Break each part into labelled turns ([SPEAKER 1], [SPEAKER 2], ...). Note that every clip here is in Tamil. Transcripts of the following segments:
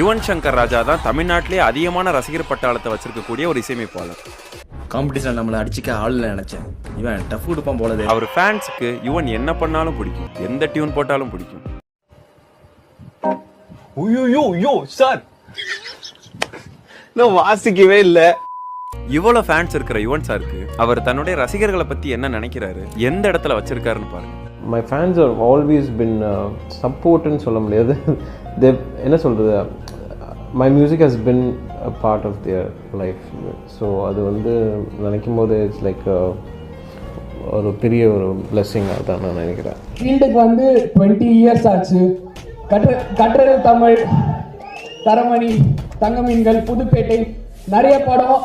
[SPEAKER 1] யுவன் சங்கர் ராஜா தான் தமிழ்நாட்டிலே அதிகமான ரசிகர் பட்டாளத்தை வச்சிருக்கக்கூடிய ஒரு இசையமைப்பாளர்.
[SPEAKER 2] காம்படிஷன் நம்மளை அடிச்சுக்க ஆள் நினைச்சேன். இவன் டஃப் கொடுப்பான் போலது.
[SPEAKER 1] அவர் ஃபேன்ஸுக்கு யுவன் என்ன பண்ணாலும் பிடிக்கும். எந்த டியூன் போட்டாலும் பிடிக்கும்.
[SPEAKER 3] ஐயோ யோ சார் நான் வாசிக்கவே இல்லை.
[SPEAKER 1] இவ்வளவு ஃபேன்ஸ் இருக்கிற யுவன் சாருக்கு அவர் தன்னுடைய ரசிகர்களை பத்தி என்ன நினைக்கிறாரு? எந்த இடத்துல வச்சிருக்காருன்னு பாருங்க.
[SPEAKER 4] My fans are always been சப்போர்ட்னு சொல்ல முடியாது. தே என்ன சொல்கிறது my music has been a part of their life so அது வந்து நினைக்கும் போது இட்ஸ் லைக் ஒரு பெரிய ஒரு பிளெஸ்ஸிங்காக தான் நான் நினைக்கிறேன்.
[SPEAKER 5] ஃபீல்டுக்கு வந்து டுவெண்ட்டி இயர்ஸ் ஆச்சு. கற்ற கற்றது தமிழ் தரமணி தங்கமீன்கள் புதுப்பேட்டை நிறைய படம்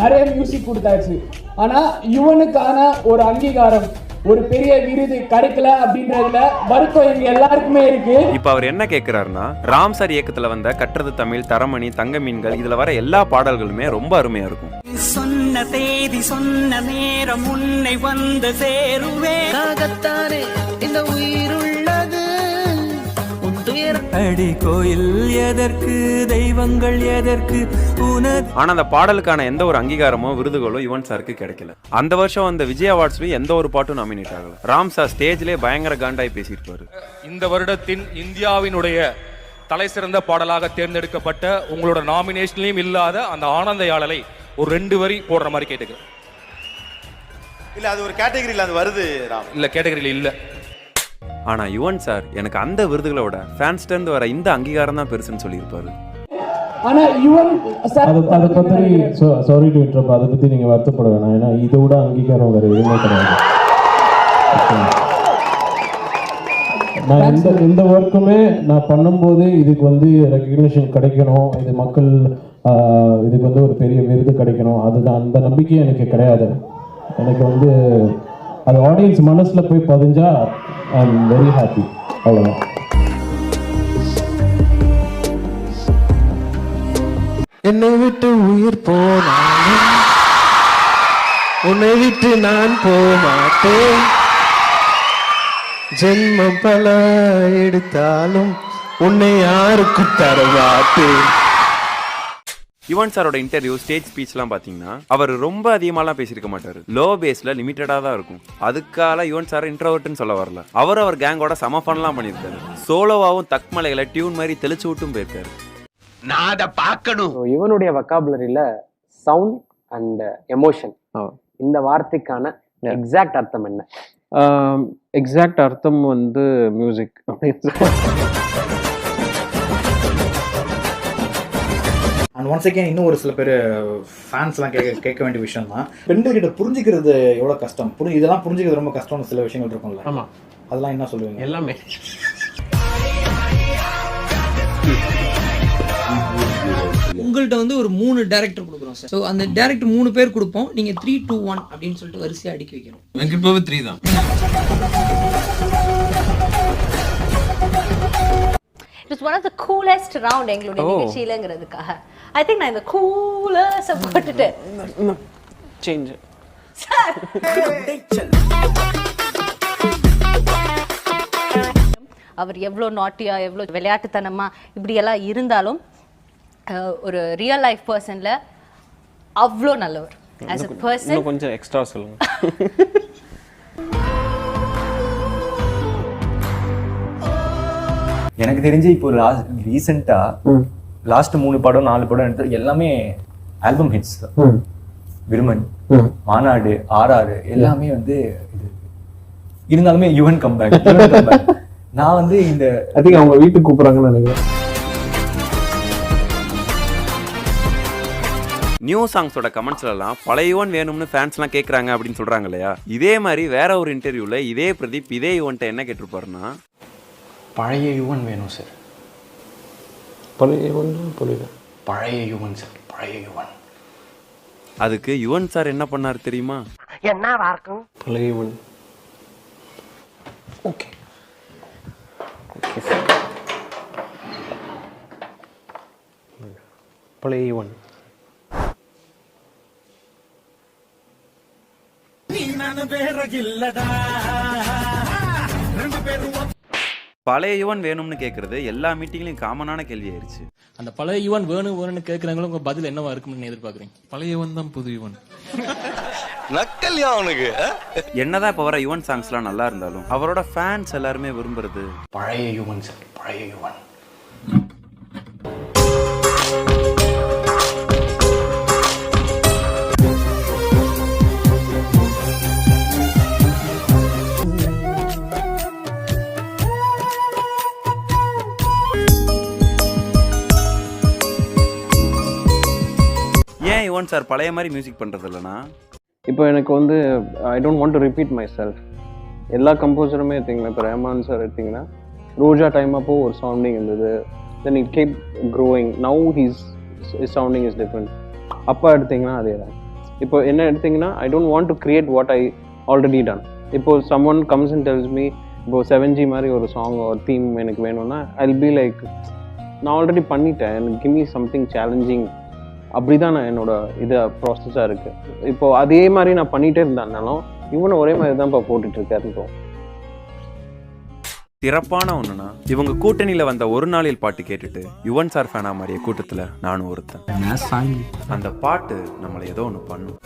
[SPEAKER 5] நிறைய மியூசிக் கொடுத்தாச்சு. ஆனால் இவனுக்கான ஒரு அங்கீகாரம் ஒரு பெரிய விருது கிடைக்கல அப்படின்றதுல வருத்தம் எங்க எல்லாருக்குமே இருக்கு.
[SPEAKER 1] இப்ப அவர் என்ன கேக்குறாருன்னா ராம் சார் இயக்கத்துல வந்த கட்டுறது தமிழ் தரமணி தங்க மீன்கள் இதுல வர எல்லா பாடல்களுமே ரொம்ப அருமையா இருக்கும்.
[SPEAKER 6] சொன்ன தேதி சொன்ன நேரம் உன்னை வந்து சேருவே காகத்தானே இந்த துயர அடி கோயில் எதற்கு தெய்வங்கள் எதற்கு உனது
[SPEAKER 1] ஆனா அந்த பாடலுக்கான எந்த ஒரு அங்கீகாரமோ விருதுகளோ யுவன் சாருக்கு கிடைக்கல. அந்த வருஷம் அந்த விஜய் அவார்ட்ஸ்லயும் எந்த ஒரு பாட்டும் நாமினேட் ஆகல. ராம் சார் ஸ்டேஜ்லயே பயங்கர காண்டாய் பேசியிருப்பாரு
[SPEAKER 7] இந்த வருடத்தின் இந்தியாவினுடைய தலை சிறந்த பாடலாக தேர்ந்தெடுக்கப்பட்ட உங்களோட நாமினேஷன்லயும் இல்லாத அந்த ஆனந்த யாழலை ஒரு ரெண்டு வரி போடுற மாதிரி கேட்டுக்கிறேன்.
[SPEAKER 3] இல்ல அது ஒரு கேட்டகரியில் அது வருது ராம்.
[SPEAKER 7] இல்ல கேட்டகரியில இல்ல.
[SPEAKER 1] ஆனா யுவன் சார் எனக்கு அந்த விருதுகளை விட ஃபேன்ஸ்ட இருந்து வர இந்த அங்கீகாரம் தான் பெருசுன்னு சொல்லியிருப்பாரு.
[SPEAKER 5] ஆனா யுவன் சார்
[SPEAKER 4] அதை பற்றி சாரி டு இன்ட்ரப் அதை பற்றி நீங்கள் வருத்தப்பட வேணாம். ஏன்னா இதை விட அங்கீகாரம் வேறு எதுவுமே கிடையாது. நான் எந்த எந்த ஒர்க்குமே நான் பண்ணும்போது இதுக்கு வந்து ரெக்கக்னிஷன் கிடைக்கணும். இது மக்கள் இதுக்கு வந்து ஒரு பெரிய விருது கிடைக்கணும். அதுதான். அந்த நம்பிக்கை எனக்கு கிடையாது. எனக்கு வந்து அது ஆடியன்ஸ் மனசில் போய் பதிஞ்சா ஐ எம் வெரி ஹாப்பி அவ்வளோதான் என்னை விட்டு உயிர் போனாலும் உன்னை விட்டு நான் போமாட்டேன் ஜென்மம் பல எடுத்தாலும் உன்னை யாருக்கு தரவாட்டேன்
[SPEAKER 1] யுவன் சாரோட இன்டர்வியூ ஸ்டேஜ் ஸ்பீச்லாம் பாத்தீங்கன்னா அவர் ரொம்ப அதிகமாலாம் பேசியிருக்க மாட்டாரு. லோ பேஸ்ல லிமிட்டடா தான் இருக்கும். அதுக்கால யுவன் சார் இன்ட்ரோவர்ட்னு சொல்ல வரல. அவர் அவர் கேங்கோட சம ஃபன்லாம் பண்ணியிருக்காரு. சோலோவாவும் தக்மலைகளை டியூன் மாதிரி தெளிச்சு விட்டும் போயிருக்காரு.
[SPEAKER 8] இவனுடைய வக்காபுலரியில சவுண்ட் அண்ட் எமோஷன். இந்த வார்த்தைக்கான எக்ஸாக்ட் அர்த்தம் என்ன?
[SPEAKER 4] எக்ஸாக்ட் அர்த்தம் வந்து மியூசிக்
[SPEAKER 9] அண்ட் ஒன்ஸ் அகேன் இன்னும் ஒரு சில பேர் ஃபேன்ஸ்லாம் கேட்க கேட்க வேண்டிய விஷயம் தான் பெண்கள் கிட்ட புரிஞ்சுக்கிறது எவ்வளோ கஷ்டம்? புரி இதெல்லாம் புரிஞ்சுக்கிறது ரொம்ப கஷ்டம்னு சில விஷயங்கள் இருக்கும்ல.
[SPEAKER 4] ஆமாம்
[SPEAKER 9] அதெல்லாம் என்ன சொல்லுவீங்க?
[SPEAKER 4] எல்லாமே.
[SPEAKER 6] உங்கள்கிட்ட வந்து ஒரு மூணு டேரக்டர் கொடுக்குறோம் சார் ஸோ அந்த டேரக்டர் மூணு பேர் கொடுப்போம். நீங்க த்ரீ டூ ஒன் அப்படின்னு சொல்லிட்டு வரிசையா அடுக்கி வைக்கணும்.
[SPEAKER 10] It one of the coolest round எங்களுடைய நிகழ்ச்சியிலங்கிறதுக்காக. ஐ திங்க் நான் இந்த கூலஸ் போட்டுட்டு.
[SPEAKER 4] சேஞ்ச்
[SPEAKER 10] அவர் எவ்வளோ நாட்டியா எவ்வளோ விளையாட்டுத்தனமா இப்படியெல்லாம் இருந்தாலும் ஒரு ரியல் லைஃப் பர்சனில் அவ்வளோ நல்லவர். ஆஸ் அ பர்சன்
[SPEAKER 4] கொஞ்சம் எக்ஸ்ட்ரா சொல்லுங்க.
[SPEAKER 2] எனக்கு தெரிஞ்சு இப்போ லாஸ்ட் ரீசெண்டா லாஸ்ட் மூணு படம் நாலு படம் எடுத்து எல்லாமே ஆல்பம் ஹிட்ஸ் தான் விருமன் மாநாடு ஆர்ஆர் எல்லாமே வந்து இது. இருந்தாலுமே யுவன் கம்பேக் நான் வந்து இந்த
[SPEAKER 4] ஐ திங்க் அவங்க வீட்டுக்கு கூப்பிட்றாங்கன்னு நினைக்கிறேன்.
[SPEAKER 1] நியூ சாங்ஸோட கமெண்ட்ஸ்லாம் பழைய யுவன் வேணும்னு ஃபேன்ஸ்லாம் கேட்குறாங்க அப்படின்னு சொல்றாங்க இல்லையா? இதே மாதிரி வேற ஒரு இன்டர்வியூல இதே பிரதீப் இதே யுவன்ட்ட என்ன கேட்டிருப்பாருன்னா
[SPEAKER 9] பழைய யுவன் வேணும் சார்
[SPEAKER 4] பழைய ஒன்று புரியல
[SPEAKER 9] பழைய யுவன் சார் பழைய யுவன்
[SPEAKER 1] அதுக்கு யுவன் சார் என்ன பண்ணார் தெரியுமா?
[SPEAKER 4] பழைய ஒன் ஓகே ஓகே பழைய ஒன்
[SPEAKER 1] பழைய யுவன் வேணும்னு கேட்கறது எல்லா மீட்டிங்லையும் காமனான கேள்வி ஆயிருச்சு.
[SPEAKER 11] அந்த பழைய யுவன் வேணும் வேணும்னு கேட்கறவங்களும் உங்க பதில் என்னவா இருக்கும்னு எதிர்பார்க்குறீங்க?
[SPEAKER 4] பழைய யுவன் தான் புது யுவன்.
[SPEAKER 3] நக்கல்யா அவனுக்கு?
[SPEAKER 1] என்னதான் இப்போ வர யுவன் சாங்ஸ்லாம் நல்லா இருந்தாலும் அவரோட ஃபேன்ஸ் எல்லாருமே விரும்புறது
[SPEAKER 11] பழைய யுவன் சார் பழைய யுவன்.
[SPEAKER 1] ஒன் சார் பழைய மாதிரி மியூசிக் பண்ணுறது இல்லைனா
[SPEAKER 8] இப்போ எனக்கு வந்து I don't want to repeat myself எல்லா கம்போசருமே எடுத்தீங்கன்னா இப்போ ரஹ்மான் சார் எடுத்தீங்கன்னா ரோஜா டைம் அப்போ ஒரு சவுண்டிங் இருந்தது. Then it kept growing now he's sounding is different அப்போ எடுத்தீங்கன்னா அதே தான் இப்போ என்ன எடுத்தீங்கன்னா I don't want to create what I already done இப்போ someone comes and tells me இப்போ செவன் ஜி மாதிரி ஒரு சாங் ஒரு தீம் எனக்கு வேணும்னா ஐ பி லைக் நான் ஆல்ரெடி பண்ணிட்டேன். எனக்கு கிவ் மீ சம்திங் சேலஞ்சிங் அப்படி தான் நான் என்னோட இது ப்ராசஸாக இருக்குது இப்போ அதே மாதிரி நான் பண்ணிகிட்டே இருந்தாலும் இவனும் ஒரே மாதிரி தான் இப்போ. போட்டுட்டு இருக்காரு
[SPEAKER 1] சிறப்பான ஒண்ணுனா இவங்க கூட்டணியில வந்த ஒரு நாளில் பாட்டு கேட்டுட்டு யுவன் சார் ஃபேனா மாதிரியே கூட்டத்துல நானும் ஒருத்தன். அந்த பாட்டு நம்மளை ஏதோ ஒண்ணு பண்ணும்.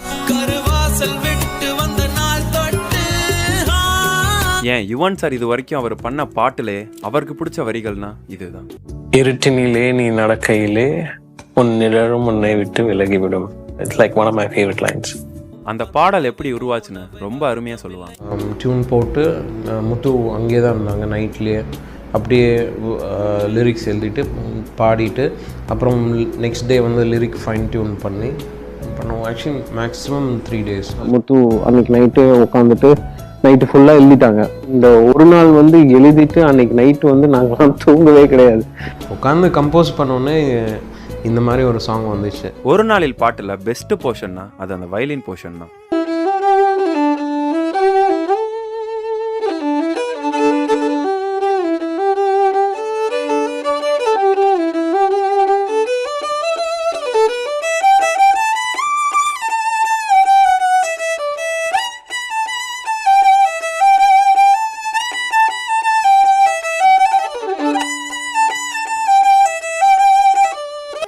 [SPEAKER 1] ஏன் யுவன் சார் இது வரைக்கும் அவர் பண்ண பாட்டுலே அவருக்கு பிடிச்ச வரிகள்னா இதுதான்.
[SPEAKER 11] இருட்டினிலே நீ நடக்கையிலே உன் நிழலும் உன்னை விட்டு விலகிவிடும். It's like one of my favourite lines
[SPEAKER 1] அந்த பாடல் எப்படி உருவாச்சுன்னு ரொம்ப அருமையா சொல்லுவாங்க.
[SPEAKER 4] டியூன் போட்டு முத்து அங்கே தான் இருந்தாங்க நைட்லேயே அப்படியே லிரிக்ஸ் எழுதிட்டு பாடிட்டு அப்புறம் நெக்ஸ்ட் டே வந்து லிரிக் ஃபைன் டியூன் பண்ணி பண்ணோம் actually maximum three days
[SPEAKER 8] Muthu அன்னைக்கு நைட்டு உட்காந்துட்டு நைட்டு ஃபுல்லாக எழுதிட்டாங்க. இந்த ஒரு நாள் வந்து எழுதிட்டு அன்னைக்கு நைட்டு வந்து நாங்களாம் தூங்கவே கிடையாது.
[SPEAKER 4] உட்காந்து கம்போஸ் பண்ணோன்னே இந்த மாதிரி ஒரு சாங் வந்துச்சு.
[SPEAKER 1] ஒரு நாளில் பாட்டில் பெஸ்ட் போர்ஷன்னா அது அந்த வயலின் போர்ஷன் தான்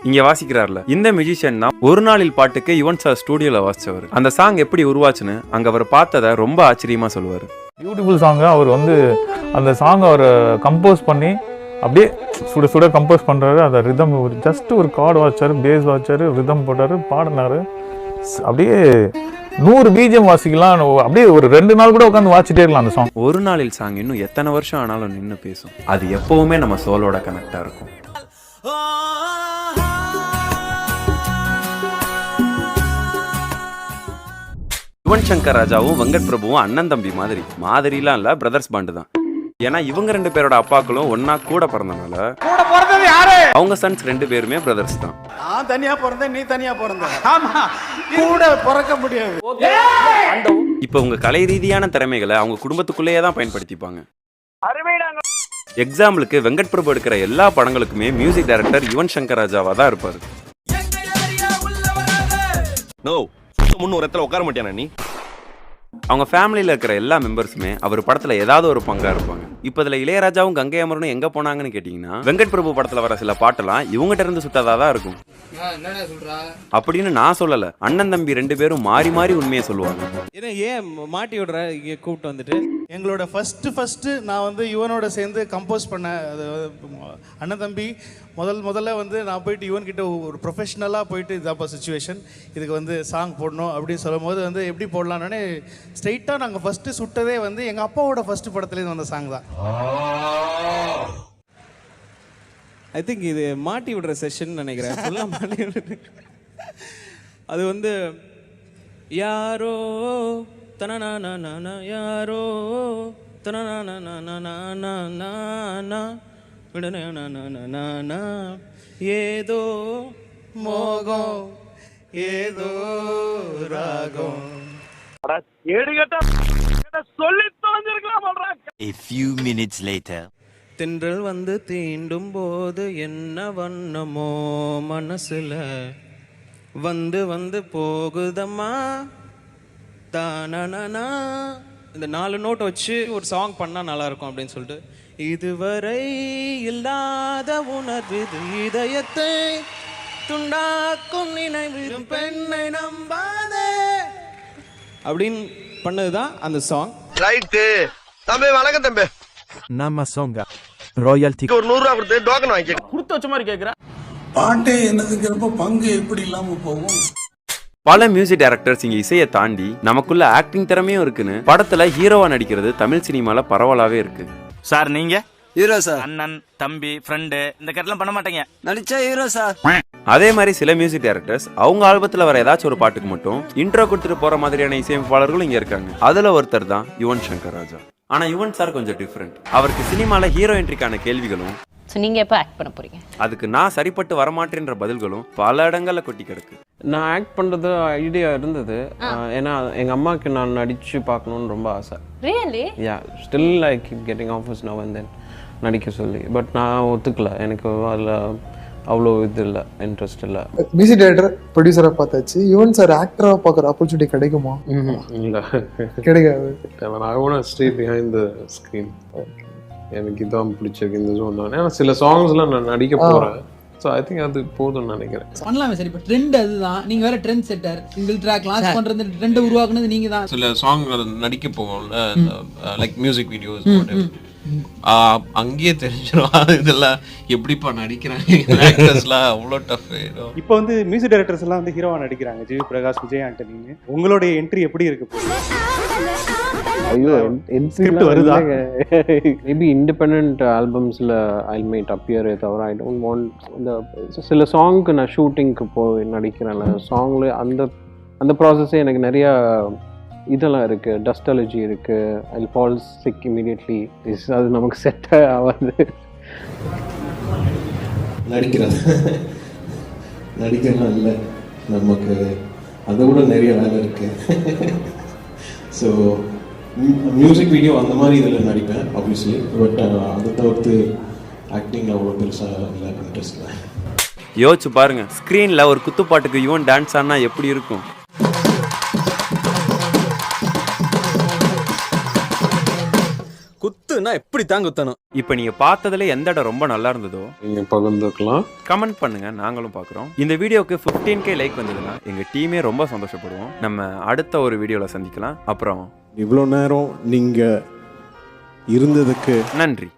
[SPEAKER 1] இங்க வாசிக்கிறார்ல. இந்த மியூசிஷியன் தான் ஒரு நாளில் பாட்டுக்கு யுவன் சார் ஸ்டூடியோல வாசிச்சவர். அந்த சாங் எப்படி உருவாச்சுன்னு அங்க அவர் பார்த்ததை ரொம்ப ஆச்சரியமா சொல்லுவாரு.
[SPEAKER 12] பியூட்டிஃபுல் சாங்கு அவர் வந்து அந்த சாங் அவர் கம்போஸ் பண்ணி அப்படியே சுட சுட கம்போஸ் பண்ணுறாரு அந்த ரிதம் ஒரு ஜஸ்ட் ஒரு கார்டு வாச்சார் பேஸ் வாச்சார் ரிதம் போட்டார் பாடினார். அப்படியே நூறு பீஜம் வாசிக்கலாம். அப்படியே ஒரு ரெண்டு நாள் கூட உட்காந்து வாசிட்டே இருக்கலாம் அந்த சாங்
[SPEAKER 1] ஒரு நாளில் சாங் இன்னும் எத்தனை வருஷம் ஆனாலும் நின்னு பேசும். அது எப்பவுமே நம்ம சோலோட கனெக்டா இருக்கும். யுவன் சங்கர் ராஜாவும் வெங்கட் பிரபுவும் அண்ணன் தம்பி மாதிரி. மாதிரிலாம் இல்ல பிரதர்ஸ் பாண்டு தான். ஏன்னா இவங்க ரெண்டு பேரோட அப்பாக்களும் ஒன்னா கூட பிறந்தனால
[SPEAKER 3] கூட பிறந்தது யாரு?
[SPEAKER 1] அவங்க சன்ஸ் ரெண்டு பேருமே பிரதர்ஸ் தான்.
[SPEAKER 3] நான் தனியா பிறந்தேன் நீ தனியா பிறந்த. ஆமா. கூட பிறக்க முடியாது.
[SPEAKER 1] இப்போ உங்க கலை ரீதியான திறமைகளை அவங்க குடும்பத்துக்குள்ளேயே தான் பயன்படுத்திப்பாங்க. எக்ஸாம்பிளுக்கு வெங்கட் பிரபு எடுக்கிற எல்லா படங்களுக்குமே மியூசிக் டைரக்டர் யுவன் சங்கர் ராஜாவா தான் இருப்பாரு.
[SPEAKER 3] நோ முன்னூறு இடத்துல உட்கார மாட்டியானா நீ
[SPEAKER 1] அவங்க ஃபேமிலியில் இருக்கிற எல்லா மெம்பர்ஸுமே அவர் படத்துல ஏதாவது ஒரு பங்கா இருப்பாங்க. இப்போ இதுல இளையராஜாவும் கங்கை அமரனும் எங்க போனாங்கன்னு கேட்டிங்கன்னா வெங்கட் பிரபு படத்துல வர சில பாட்டெல்லாம் இவங்ககிட்ட இருந்து சுட்டதா தான் இருக்கும்.
[SPEAKER 6] என்னடா சொல்றா?
[SPEAKER 1] அப்படின்னு நான் சொல்லல. அண்ணன் தம்பி ரெண்டு பேரும் மாறி மாறி உண்மையை சொல்லுவாங்க.
[SPEAKER 11] ஏன் மாட்டி விடுற? இங்கே கூப்பிட்டு வந்துட்டு.
[SPEAKER 3] எங்களோட ஃபஸ்ட்டு ஃபஸ்ட்டு நான் வந்து யுவனோட சேர்ந்து கம்போஸ் பண்ண அது அண்ணன் தம்பி முதல் முதல்ல வந்து நான் போயிட்டு யுவன்கிட்ட ஒரு ப்ரொஃபஷ்னலாக போயிட்டு இதாப்பா சுச்சுவேஷன் இதுக்கு வந்து சாங் போடணும் அப்படின்னு சொல்லும் போது வந்து எப்படி போடலான்னு ஸ்ட்ரைட்டாக நாங்கள் ஃபஸ்ட்டு சுட்டதே வந்து எங்கள் அப்பாவோட ஃபஸ்ட்டு படத்துலேருந்து வந்த சாங் தான்.
[SPEAKER 11] ஐ திங்க் இது மாட்டி விடுற செஷன் நினைக்கிறேன். ஃபுல்லாக மாட்டி விடுற அது வந்து யாரோ தனனா யாரோ தனனா ஏதோ
[SPEAKER 3] மோகம் ஏதோ ராகம்.
[SPEAKER 13] A few minutes later.
[SPEAKER 11] தென்றல் வந்து தீண்டும் போது என்ன வண்ணமோ மனசுல? வந்து வந்து போகுதம்மா. தானனா இந்த நாலு நோட் வச்சு ஒரு சாங் பண்ணால் நல்லா இருக்கும் அப்படின்னு சொல்லிட்டு இதுவரை இல்லாத உணர்வு இது இதயத்தை துண்டாக்கும் நினைவு பெண்ணை நம்பாதே. அப்படின்னு பண்ணதுதான் அந்த சாங்
[SPEAKER 14] ரைட்டு தம்பி வணக்கம் தம்பி.
[SPEAKER 11] நம்ம சாங்க ராயல்டி
[SPEAKER 14] ஒரு நூறு ரூபா கொடுத்து டோக்கன் வாங்கி
[SPEAKER 11] கொடுத்து வச்ச மாதிரி கேக்குறேன்
[SPEAKER 15] பாட்டே என்னதுங்கிறப்ப பங்கு எப்படி இல்லாம போகும்?
[SPEAKER 1] பல மியூசிக் டைரக்டர்ஸ் இங்க இசையை தாண்டி நமக்குள்ள ஆக்டிங் திறமையும் இருக்குன்னு படத்துல ஹீரோவா நடிக்கிறது தமிழ் சினிமால பரவலாவே இருக்கு.
[SPEAKER 13] சார் நீங்க?
[SPEAKER 15] Hero sir.
[SPEAKER 13] அண்ணன் தம்பி ஃப்ரெண்டு இந்த கட்டெல்லாம் பண்ண மாட்டீங்க.
[SPEAKER 15] நடிச்சா ஹீரோ சார்.
[SPEAKER 1] அதே மாதிரி சில மியூசிக் டைரக்டர்ஸ் அவங்க ஆல்பத்துல வர ஏதாச்சும் ஒரு பாட்டுக்கு மட்டும் இன்ட்ரோ கொடுத்துட்டு போற மாதிரியான இசையமைப்பாளர்களும் இங்க இருக்காங்க. அதுல ஒருத்தர் தான் யுவன் சங்கர் ராஜா. ஆனா யுவன் சார் கொஞ்சம் டிஃப்ரெண்ட் அவருக்கு சினிமால ஹீரோ என்ட்ரிக்கான கேள்விகளும்
[SPEAKER 10] ஸோ நீங்கள் எப்போ ஆக்ட் பண்ண போகிறீங்க
[SPEAKER 1] அதுக்கு நான் சரிப்பட்டு வரமாட்டேன்ற பதில்களும் பல இடங்கள்ல கொட்டி கிடக்கு.
[SPEAKER 4] நான் ஆக்ட் பண்ணுறது ஐடியா இருந்தது. ஏன்னா எங்கள் அம்மாவுக்கு நான் நடித்து பார்க்கணுன்னு ரொம்ப ஆசை.
[SPEAKER 10] Really
[SPEAKER 4] ya still like keep getting offers now and then நடிக்க சொல்லி. பட் நான் ஒத்துக்கல. எனக்கு அதில் அவ்வளோ இது இல்லை இன்ட்ரெஸ்ட் இல்லை.
[SPEAKER 16] மியூசிக் டைரக்டர் ப்ரொடியூசரா பார்த்தாச்சு. யுவன் சார் ஆக்டரா பார்க்குற ஆப்பர்ச்சுனிட்டி கிடைக்குமா?
[SPEAKER 4] இல்லை.
[SPEAKER 16] கிடைக்காது.
[SPEAKER 17] I want stay behind the screen எனக்கு இதான் பிடிச்சிருக்கு இந்த ஜோன் தான் ஏன்னா சில சாங்ஸ்லாம் நான் நடிக்க போகிறேன் ஸோ ஐ திங்க் அது போதும்னு நினைக்கிறேன்.
[SPEAKER 18] பண்ணலாமே சார். இப்போ ட்ரெண்ட் அதுதான். நீங்க வேற trend setter single track launch பண்றது ட்ரெண்ட் உருவாக்குனது நீங்க தான்.
[SPEAKER 19] சில சாங் நடிக்க போவோம்ல லைக் மியூசிக் வீடியோஸ் அங்கேயே தெரிஞ்சிடும் இதெல்லாம் எப்படிப்பா நடிக்கிறாங்க? ஆக்டர்ஸ்லாம் அவ்வளோ டஃப்
[SPEAKER 20] இப்போ வந்து மியூசிக் டைரக்டர்ஸ் எல்லாம் வந்து ஹீரோவா நடிக்கிறாங்க. ஜிவி பிரகாஷ் விஜய் ஆண்டனின்னு. உங்களுடைய என்ட்ரி எப்படி இருக்கு
[SPEAKER 8] ஐயோ
[SPEAKER 20] Script வருதா?
[SPEAKER 8] மேபி இண்டிபெண்ட் ஆல்பம்ஸில் ஐ மேட் அப்பியரே தவிர ஐ டோன்ட் வாண்ட் இந்த சில சாங்க்கு நான் ஷூட்டிங்க்கு போய் நடிக்கிறேன்ல. சாங்ல அந்த அந்த ப்ராசஸே எனக்கு நிறையா இதெல்லாம் இருக்குது டஸ்ட் அலர்ஜி இருக்குது I fall sick immediately is அது நமக்கு செட் ஆகாது.
[SPEAKER 17] நடிக்கிறது. நடிக்கலாம் இல்லை. நமக்கு அதை விட நிறைய வேலை இருக்கு. ஸோ மியூசிக் வீடியோ அந்த மாதிரி இதில் நடிப்பேன் ஆப்வியஸ்லி பட் அதை தவிர்த்து ஆக்டிங் அவ்வளோ பெருசாக இல்லை இன்ட்ரெஸ்ட் இல்லை.
[SPEAKER 1] யோசிச்சு பாருங்க. ஸ்க்ரீன்ல ஒரு குத்துப்பாட்டுக்கு யுவன் டான்ஸ் ஆனா எப்படி இருக்கும்?
[SPEAKER 11] குத்துனா எப்படி தான் குத்தணும்?
[SPEAKER 1] இப்போ நீங்க பார்த்ததுல எந்த இடம் ரொம்ப நல்லா இருந்ததோ
[SPEAKER 17] நீங்கள் பகிர்ந்துக்கலாம்.
[SPEAKER 1] கமெண்ட் பண்ணுங்க. நாங்களும் பார்க்குறோம். இந்த வீடியோக்கு 15k கே லைக் வந்ததுன்னா எங்க டீமே ரொம்ப சந்தோஷப்படுவோம். நம்ம அடுத்த ஒரு வீடியோல சந்திக்கலாம். அப்புறம்
[SPEAKER 17] இவ்வளோ நேரம் நீங்கள் இருந்ததுக்கு
[SPEAKER 1] நன்றி.